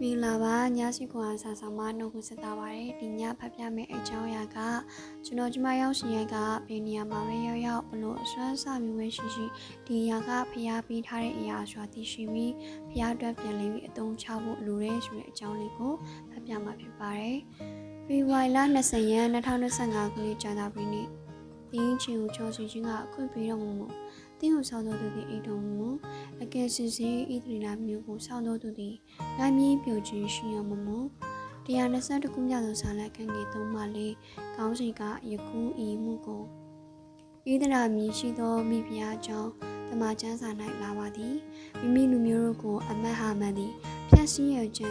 မင်္ဂလာပါညစီကွာဆာဆောင်မနှုတ်ခွန်းဆက်တာပါတယ်ဒီညဖတ်ပြမယ့်အကြောင်းအရာကကျွန်တော်ကျမရောက်ရှင်ရဲ့ကဘယ်နေရာမှာပဲရောက်ရောက်ဘလို့အစွမ်းစမျိုးပဲရှိရှိဒီအရာကဖျားပေးထားတဲ့အရာဆိုတာသိရှိပြီးဖျားအတွက်ပြန်လည်ပြီးအသုံးချဖို့လိုတယ်ဆိုတဲ့အကြောင်းလေးကိုဖတ်ပြမှာဖြစ်ပါတယ်ဖေဖော်ဝါရီလ20ရက်2025ခုနှစ်ကြာသပတေးနေ့တင်းချင်ကိုချောစီချင်းကအခွင့်ပေးတော်မူမှု တင်းကိုဆောက်တော်သူသည်အိတ်တော်မူအကယ်စင်စစ်ဣသရီလာမျိုးကိုဆောက်တော်သူသည်နိုင်မြင့်ပြိုခြင်းရှိရမမို့122ခုမြောက်သောဇာလခန်းငယ်3မှလေးကောင်းစီကယခုဤမှုကိုဣဒရာမြည်ရှိသောမိဖုရားကြောင့်တမချန်းစာ၌လာပါသည်မိမိလူမျိုးတို့ကိုအမတ်ဟာမှန်သည်ဖြတ်စည်းရကြံ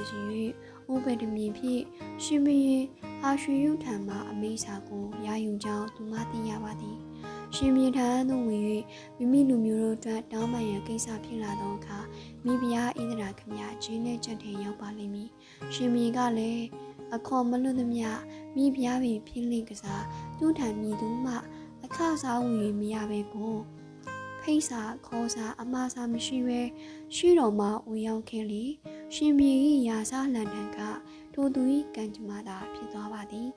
စီ၍ဥပဒမီဖြင့်ရှင်မင်းအာရွှေရုထံမှအမိစာကိုရယူကြောင်းသူမသိရပါသည်ရှင်မြေထံသို့ဝင်၍မိမိလူမျိုးတို့အတွက်တောင်းပန်ရန်ကိစ္စဖြစ်လာသောအခါမိဖုရားဣဒရာခမရဂျင်းနဲ့ချက်ထင်ရောက်ပါလိမ့်မည်။ရှင်မြေကလည်းအခေါ်မလွတ်သမျှမိဖုရားပင်ဖြစ်လင့်ကစားသူ့ထံမြည်သူမှအခစားဝင်၍မရပဲကိုဖိတ်စာခေါ်စာအမှားစာမရှိပဲရှိတော်မှဝင်ရောက်ခဲ့လေ ရှင်မြေ၏ရာဇလန်တန်ကထိုသူ၏ကံကြမ္မာသာဖြစ်သွားပါသည်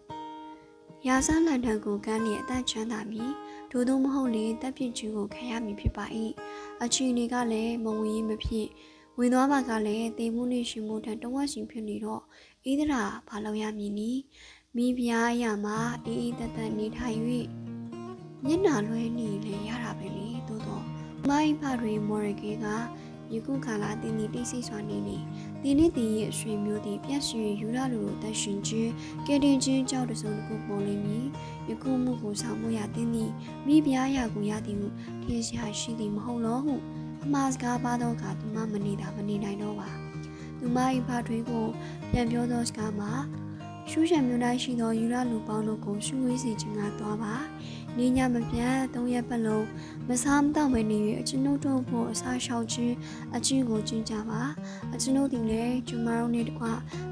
။ရာဇလန်တန်ကိုကမ်းလျက်အသက်ချမ်းသာမည်။ထို့သောမဟုတ်လေတပ်ပြစ်ကျူးကိုခံရမည်ဖြစ်ပါ၏အချီနေကလည်းမဝင်ရင်မဖြစ်ဝင်သွားပါကလည်းတေမှုနှင့်ရှင်မှုထံတဝက်စီဖြစ်နေတော့ဣဒရာဘာလို့ရမည်နီမိဖုရားရမှာအေးအေးတတ်တတ်နေထိုင်၍မျက်နာလွှဲနေလေရတာပဲလေသို့တော့မိုင်းဖတွေမော်ရကေက ယခုခါလာတင်းဒီတိတ်ဆိတ်စွာနေနေတင်းနဲ့တင်းရဲ့အရွှေမျိုးတီပြက်ရွှေယူရလူလိုတက်ရှင်ချင်းကဲတင်ချင်းကြောက်တစုံတစ်ခုပေါ်လိမ့်မည်ယခုမှုကိုဆောင်မရတင်းဒီမိဖုရားရကိုရသည်ဟုထင်ရှားရှိသည်မဟုတ်လောဟုအမှားစကားပါတော့ကသူမမနေတာမနေနိုင်တော့ပါသူမ၏ဖထွေးကိုပြန်ပြောသောစကားမှာရှူးရှံမျိုးတိုင်းရှိသောယူရလူပေါင်းတို့ကိုရှူဝေးစီခြင်းကသွားပါ နေညမပြတ်သုံးရက်ပတ်လုံးမစားမတော့မနေ၍အကျွန်ုပ်တို့ဖို့အစားရှောက်ခြင်းအချင်းကိုကျင့်ကြပါအကျွန်ုပ်သည်လည်းကျမတို့နှင့်တကွ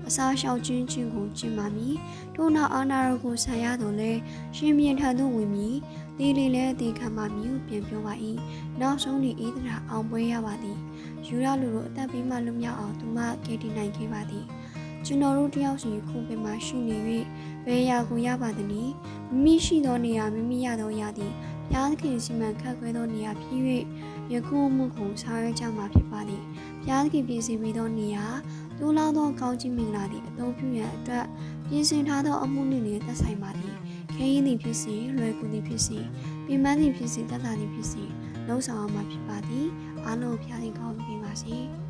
အစားရှောက်ခြင်းချင်းကိုကျင့်ပါမည်ထို့နောက်အာနာရောကိုဆံရတော့လဲရှင်မြင့်ထံသို့ဝင်မည်ဒီလေလည်းအသေးခံပါမည်ဟုပြန်ပြောပါ၏နောက်ဆုံးဒီဣဒရာအောင်ပွဲရပါသည်ယူရလူတို့အသက်ပြီးမှလွတ်မြောက်အောင်သူမကယ်တင်နိုင်ခဲ့ပါသည် ကျွန်တော်တို့တယောက်စီခုပင်မှရှိနေ၍ဘယ်ရာကိုရပါသနည်းမိမိရှိသောနေရာမိမိရသောရသည်ဘုရားသခင်စီမံခန့်ခွဲသောနေရာဖြစ်၍ယခုမှုကိုဆောင်ရွက်ကြမှာဖြစ်ပါသည်ဘုရားသခင်ပြင်ဆင်ပြီးသောနေရာတိုးလောက်သောကောင်းကြီးမင်္ဂလာသည်အသုံးပြုရန်အတွက်ပြင်ဆင်ထားသောအမှုနှင့်လည်းသက်ဆိုင်ပါသည်ခဲရင်သည်ဖြစ်စေလွယ်ကူသည်ဖြစ်စေပြင်းပန်းသည်ဖြစ်စေတတ်တာသည်ဖြစ်စေလှုံ့ဆော်အောင်မှာဖြစ်ပါသည်အားလုံးဖျားသင်ကောင်းပေးပါစေ။